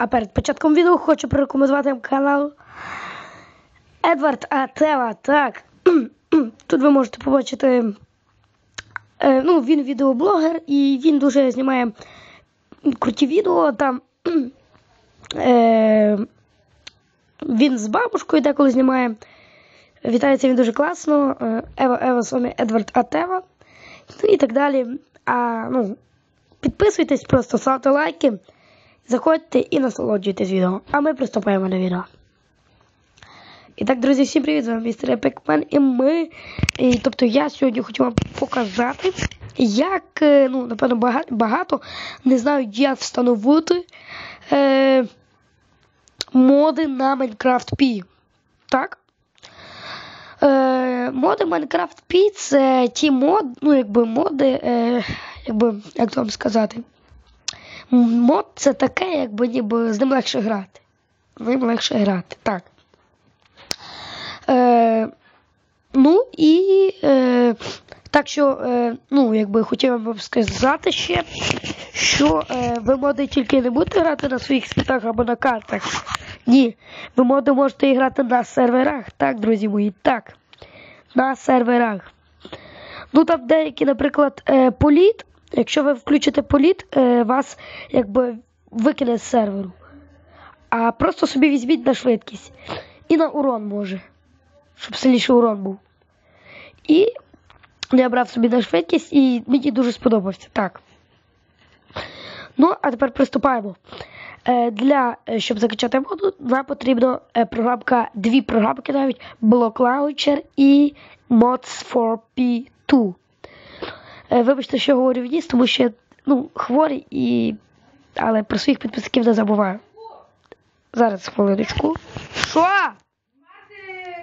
А перед початком відео хочу порекомендувати канал Едвард Атева. Так. Тут ви можете побачити. Е, ну, він відеоблогер і він дуже знімає круті відео. Там е, він з бабушкою деколи знімає. Вітається він дуже класно. Е, Ева Ева вами Едвард Атева. Ну і так далі. А, ну, підписуйтесь, просто ставте лайки. Заходьте і насолоджуйтесь відео. А ми приступаємо до відео. І так, друзі, всім привіт! З вами містер Епікмен і ми. І, тобто я сьогодні хочу вам показати, як, е, ну, напевно, багато, багато не знають, як встановити е, моди на Minecraft P. Так? Е, моди Minecraft P це ті мод, ну, якби моди, е, якби, як вам сказати. Мод це таке, якби ніби з ним легше грати. З ним легше грати, так. Е, ну і е, так що, е, ну, якби хотів вам сказати ще, що е, ви моди тільки не будете грати на своїх світах або на картах. Ні, ви моди можете грати на серверах, так, друзі мої, так. На серверах. Ну там деякі, наприклад, е, політ. Якщо ви включите політ, е, вас якби викине з серверу. А просто собі візьміть на швидкість. І на урон може. Щоб сильніший урон був. І я брав собі на швидкість і мені дуже сподобався. Так. Ну, а тепер приступаємо. Е, Для, е, щоб закачати моду, нам потрібно програмка, дві програмки навіть, Block Launcher і Mods for P2. Е, Вибачте, що говорю вніс, тому що я ну, хворий і. Але про своїх підписників не забуваю. Зараз хвилиночку. Що? Мати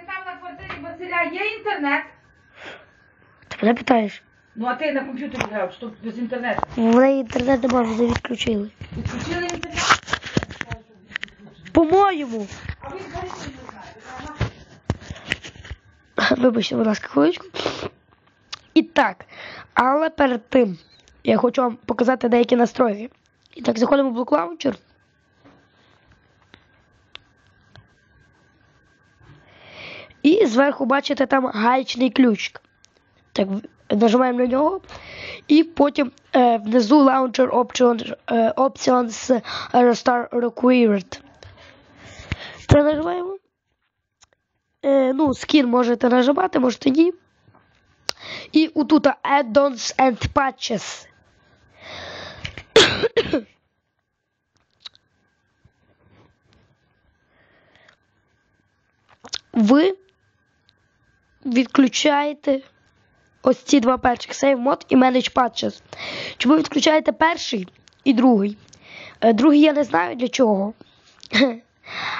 там на квартирі Василя є інтернет. Ти мене питаєш? Ну а ти на комп'ютері грав, що без інтернету. В неї інтернет немає, вже відключили. Відключили інтернет? По-моєму. А ви взагалі не знаєте. Вибачте, будь ласка, хвилиночку. І так, але перед тим я хочу вам показати деякі настройки. І так, заходимо в Block Launcher. І зверху бачите там гаечний ключик. Так, нажимаємо на нього. І потім е, внизу Launcher Options, е, Options Restart Required. Це нажимаємо. Е, ну, скін можете нажимати, можете ні. І отут Add-ons and Patches. Ви відключаєте ось ці два перших Save Mode і Manage Patches. Чому ви відключаєте перший і другий? Е, Другий я не знаю для чого.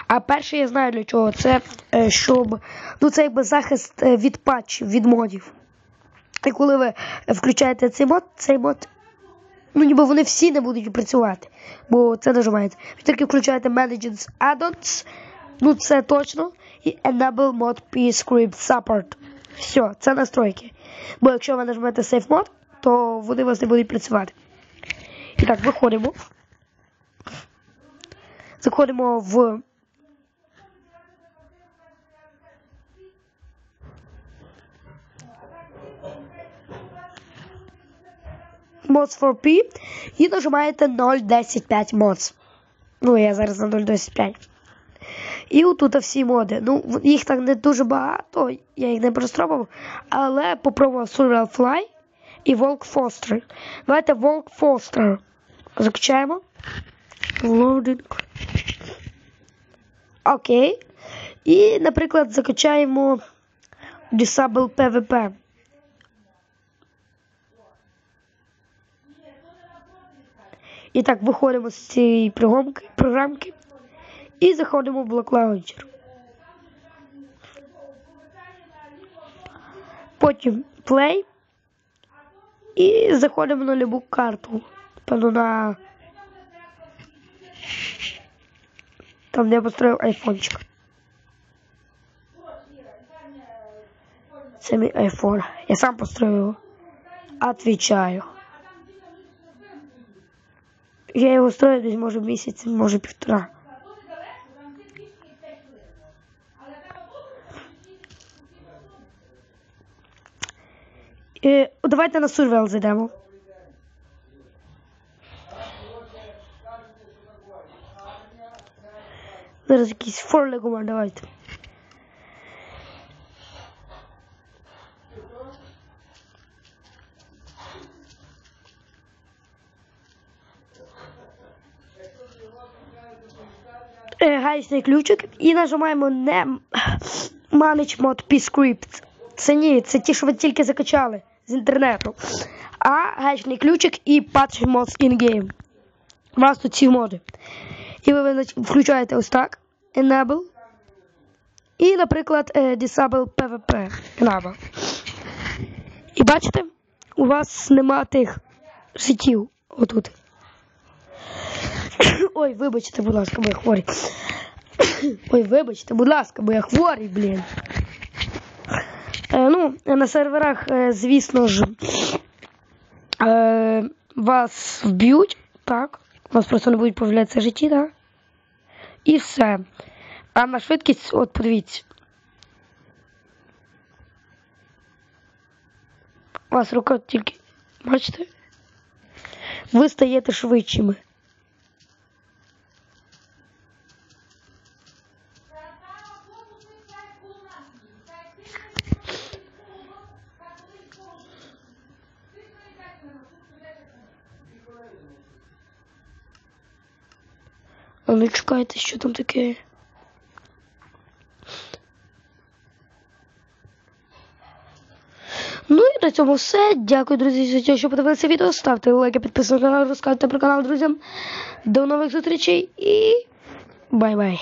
А перший я знаю для чого. Це е, щоб. Ну, це якби захист е, від патчів, від модів. І коли ви включаєте цей мод, цей мод. Ну, ніби вони всі не будуть працювати. Бо це нажимаєте. Ви тільки включаєте Managers Add-ons. Ну, це точно. І Enable Mod P Script Support. Все, це настройки. Бо якщо ви нажмете Save Mod, то вони у вас не будуть працювати. І так, виходимо. Заходимо в Mods for P і нажимаєте 0.105 Mods. Ну, я зараз на 0.25. І отут всі моди. Ну, їх так не дуже багато, я їх не простробував, але попробував Surreal Fly і Волк Foster. Давайте Волк Foster. Закачаємо. Loading. Окей. І, наприклад, закачаємо Disable PvP. І так, виходимо з цієї програмки, програмки і заходимо в Block Launcher. Потім Play. І заходимо на любу карту. Певно на. Там де я построїв айфончик. Це мій айфон. Я сам построїв його. Отвічаю. Я його строю десь може місяць, може півтора. Е, давайте на сурвел зайдемо. Зараз якийсь форлегумар, давайте. Е, ключик і нажимаємо не Manage Mod P-Script. Це ні, це ті, що ви тільки закачали з інтернету. А гаечний ключик і Patch Mods in-game. У вас тут ці моди. І ви включаєте ось так. Enable. І, наприклад, е, Disable PvP. Enable. І бачите, у вас нема тих сетів отут. Ой, вибачте, будь ласка, бо я хворий. Ой, вибачте, будь ласка, бо я хворий, блін. Е, ну, на серверах, е, звісно ж, е, вас вб'ють, так? У вас просто не будуть появлятися житті, так? І все. А на швидкість, от подивіться. У вас рука тільки. Бачите? Ви стаєте швидшими. А ну чекайте, що там таке. Ну і на цьому все. Дякую, друзі, за те, що подивилися відео. Ставте лайки, підписуйтесь на канал, розказуйте про канал друзям. До нових зустрічей і бай-бай.